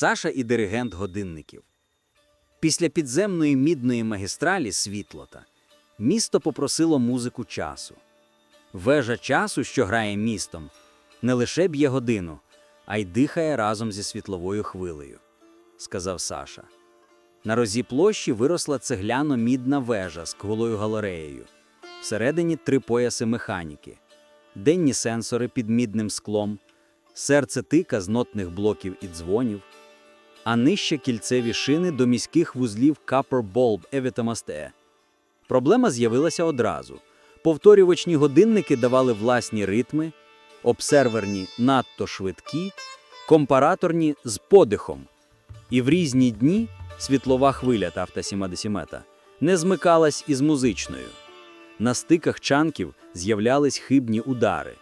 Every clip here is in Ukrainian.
Саша і диригент годинників. Після підземної мідної магістралі Світлота місто попросило музику часу. Вежа часу, що грає містом, не лише б'є годину, а й дихає разом зі світловою хвилею, сказав Саша. На розі площі виросла цегляно-мідна вежа з кволою галереєю. Всередині три пояси механіки, денні сенсори під мідним склом, серце тика з нотних блоків і дзвонів, а нижче кільцеві шини до міських вузлів Copper Bulb Evitamasте. Проблема з'явилася одразу. Повторювачні годинники давали власні ритми, обсерверні надто швидкі, компараторні з подихом. І в різні дні світлова хвиля тавтасімадесімета не змикалась із музичною. На стиках чанків з'являлись хибні удари.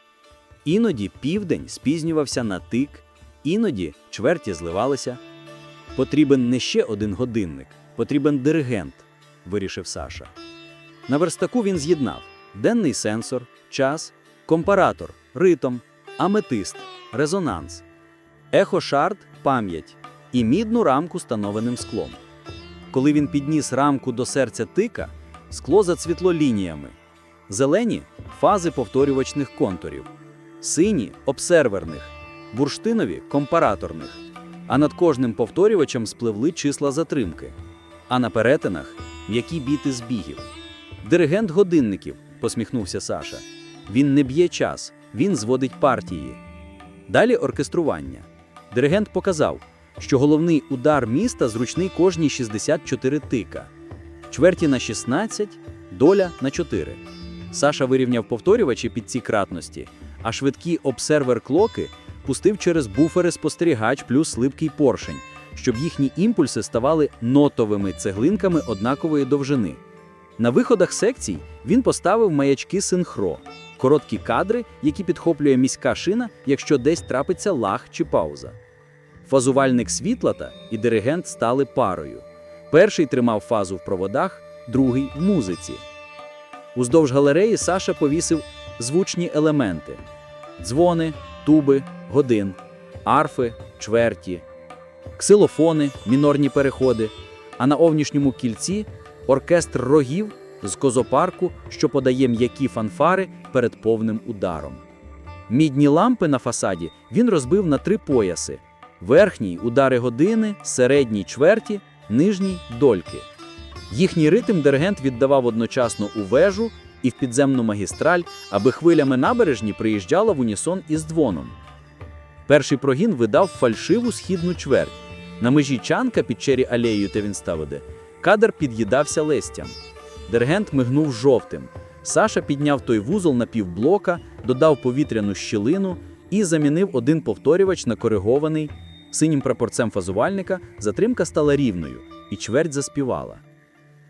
Іноді південь спізнювався на тик, іноді чверті зливалися. Потрібен не ще один годинник, потрібен диригент, вирішив Саша. На верстаку він з'єднав денний сенсор, час, компаратор, ритм, аметист, резонанс, ехошард, пам'ять і мідну рамку з склом. Коли він підніс рамку до серця тика, скло зацвітло лініями. Зелені фази повторювачних контурів, сині обсерверних, бурштинові компараторних. А над кожним повторювачем спливли числа затримки, а на перетинах м'які біти збігів. Диригент годинників, посміхнувся Саша. Він не б'є час, він зводить партії. Далі оркестрування. Диригент показав, що головний удар міста зручний кожні 64 тика, чверті на 16, доля на 4. Саша вирівняв повторювачі під ці кратності, а швидкі обсервер-клоки пустив через буфери спостерігач плюс липкий поршень, щоб їхні імпульси ставали нотовими цеглинками однакової довжини. На виходах секцій він поставив маячки синхро, короткі кадри, які підхоплює міська шина, якщо десь трапиться лаг чи пауза. Фазувальник світлата і диригент стали парою. Перший тримав фазу в проводах, другий в музиці. Уздовж галереї Саша повісив звучні елементи: дзвони, туби, годин, арфи, чверті, ксилофони, мінорні переходи, а на овнішньому кільці оркестр рогів з козопарку, що подає м'які фанфари перед повним ударом. Мідні лампи на фасаді він розбив на три пояси: верхній удари години, середній чверті, нижній дольки. Їхній ритм диригент віддавав одночасно у вежу і в підземну магістраль, аби хвилями набережні приїжджала в унісон із дзвоном. Перший прогін видав фальшиву східну чверть. На межі чанка під чері алеєю та Вінставиде. Кадр під'їдався лестям. Диригент мигнув жовтим. Саша підняв той вузол на півблока, додав повітряну щілину і замінив один повторювач на коригований синім прапорцем фазувальника. Затримка стала рівною, і чверть заспівала.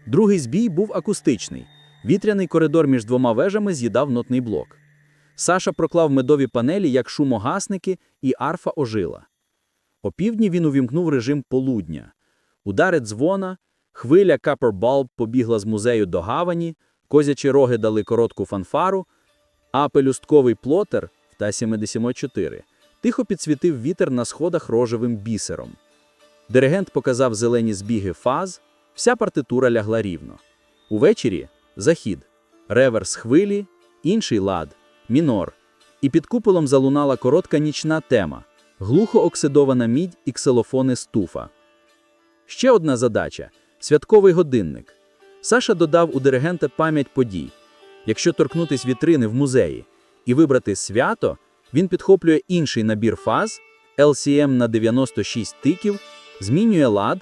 Другий збій був акустичний. Вітряний коридор між двома вежами з'їдав нотний блок. Саша проклав медові панелі як шумогасники, і арфа ожила. Опівдні він увімкнув режим полудня. Удари дзвона, хвиля Bulb побігла з музею до гавані, козячі роги дали коротку фанфару, а пелюстковий плотер в Та-74 тихо підсвітив вітер на сходах рожевим бісером. Диригент показав зелені збіги фаз, вся партитура лягла рівно. Увечері захід, реверс хвилі, інший лад, мінор. І під куполом залунала коротка нічна тема глухо оксидована мідь і ксилофони стуфа. Ще одна задача святковий годинник. Саша додав у диригента пам'ять подій. Якщо торкнутись вітрини в музеї і вибрати свято, він підхоплює інший набір фаз LCM на 96 тиків, змінює лад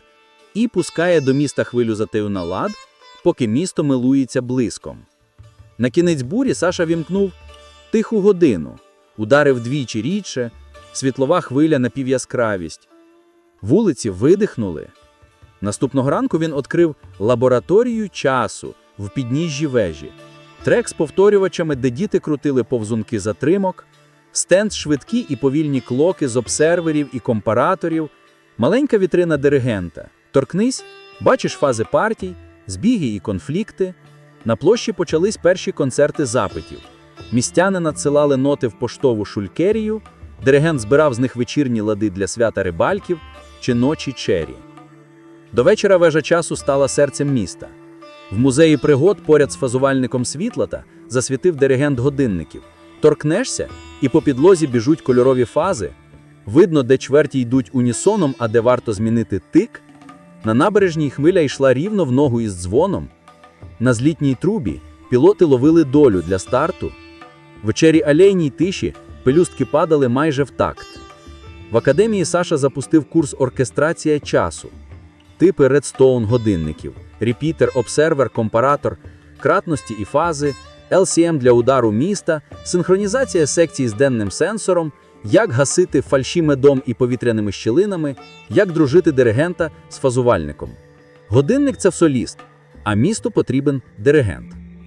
і пускає до міста хвилю затею на лад, поки місто милується блиском. На кінець бурі Саша вімкнув тиху годину, ударив двічі рідше, світлова хвиля напівяскравість. Вулиці видихнули. Наступного ранку він відкрив лабораторію часу в підніжжі вежі, трек з повторювачами, де діти крутили повзунки затримок, стенд швидкі і повільні клоки з обсерверів і компараторів, маленька вітрина диригента. Торкнись, бачиш фази партій, збіги і конфлікти. На площі почались перші концерти запитів. Містяни надсилали ноти в поштову шулькерію, диригент збирав з них вечірні лади для свята рибальків, чи ночі чері. До вечора вежа часу стала серцем міста. В музеї пригод поряд з фазувальником світлота засвітив диригент годинників. Торкнешся, і по підлозі біжуть кольорові фази. Видно, де чверті йдуть унісоном, а де варто змінити тик. На набережній хвиля йшла рівно в ногу із дзвоном. На злітній трубі пілоти ловили долю для старту. Вечері алейній тиші пелюстки падали майже в такт. В академії Саша запустив курс оркестрація часу. Типи редстоун годинників, репітер, обсервер, компаратор, кратності і фази, LCM для удару міста, синхронізація секцій з денним сенсором, як гасити фальші медом і повітряними щілинами, як дружити диригента з фазувальником. Годинник це соліст, а місту потрібен диригент.